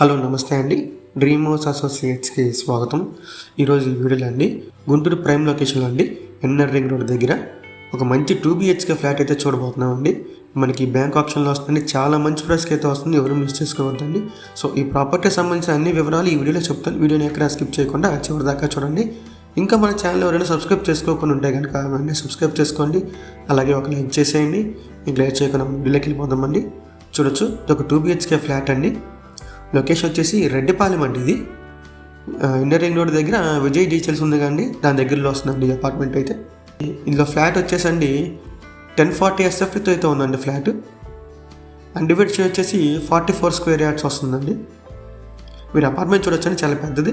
Hello నమస్తే అండి. Dream house అసోసియేట్స్కి స్వాగతం. ఈరోజు ఈ వీడియోలో అండి గుంటూరు ప్రైమ్ లొకేషన్లో అండి ఎన్ఆర్ రింగ్ రోడ్ దగ్గర ఒక మంచి టూ బిహెచ్కే ఫ్లాట్ అయితే చూడబోతున్నాం అండి మనకి బ్యాంక్ ఆప్షన్లో వస్తుంది చాలా మంచి ప్రైస్కి అయితే వస్తుంది ఎవరు మిస్ చేసుకోవద్దండి. సో ఈ ప్రాపర్టీ సంబంధించిన అన్ని వివరాలు ఈ వీడియోలో చెప్తాను. వీడియోని ఎక్కడ స్కిప్ చేయకుండా చివరి దాకా చూడండి. ఇంకా మన ఛానల్ ఎవరైనా సబ్స్క్రైబ్ చేసుకోకుండా ఉంటే కనుక వెంటనే సబ్స్క్రైబ్ చేసుకోండి. అలాగే ఒక లైక్ చేసేయండి. మీకు లైక్ చేయకుండా మనం వీడియోకి వెళ్ళిపోదామండి. చూడొచ్చు ఇది ఒక టూ బిహెచ్కే ఫ్లాట్ అండి. లొకేషన్ వచ్చేసి రెడ్డిపాలెం అండి ఇది. ఆ, ఇండియన్ రింగ్ రోడ్ దగ్గర విజయ్ డీటెయిల్స్ ఉంది కానీ దాని దగ్గరలో వస్తుందండి అపార్ట్మెంట్ అయితే. ఇందులో ఫ్లాట్ వచ్చేసండి టెన్ ఫార్టీ ఎస్ఎఫ్తో అయితే ఉందండి ఫ్లాట్. అండ్ డివైడ్ వచ్చేసి ఫార్టీ ఫోర్ స్క్వేర్ యార్డ్స్ వస్తుందండి. మీరు అపార్ట్మెంట్ చూడొచ్చండి చాలా పెద్దది.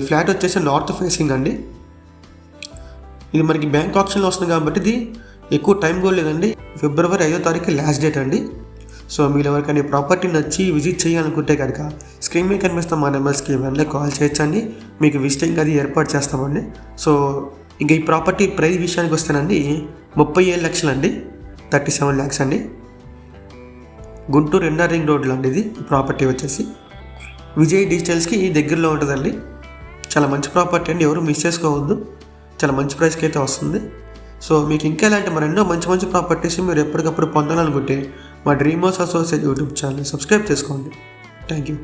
ఫ్లాట్ వచ్చేసి నార్త్ ఫేసింగ్ అండి. ఇది మనకి బ్యాంక్ ఆప్షన్లో వస్తుంది కాబట్టి ఇది ఎక్కువ టైం కూడా లేదండి. ఫిబ్రవరి ఐదో తారీఖు లాస్ట్ డేట్ అండి. సో మీరు ఎవరికైనా ప్రాపర్టీని ప్రాపర్టీ నచ్చి విజిట్ చేయాలనుకుంటే కనుక స్క్రీన్ మీద కనిపిస్తున్న మా నెంబర్స్కి వెంటనే కాల్ చేయొచ్చండి. మీకు విజిటింగ్ అది ఏర్పాటు చేస్తామండి. సో ఇంకా ఈ ప్రాపర్టీ ప్రైస్ విషయానికి వస్తేనండి ముప్పై ఏడు లక్షలు అండి. థర్టీ సెవెన్ ల్యాక్స్ అండి. గుంటూరు ఎన్ఆర్ రింగ్ రోడ్లో అండి ఇది ప్రాపర్టీ వచ్చేసి. విజయ్ డిజిటల్స్కి దగ్గరలో ఉంటుందండి. చాలా మంచి ప్రాపర్టీ అండి. ఎవరు మిస్ చేసుకోవద్దు. చాలా మంచి ప్రైస్కి అయితే వస్తుంది. సో మీకు ఇంకా ఇలాంటి మరెన్నో మంచి మంచి ప్రాపర్టీస్ మీరు ఎప్పటికప్పుడు పొందాలనుకుంటే మా dream house associate YouTube channel subscribe చేసుకోండి థ్యాంక్ యూ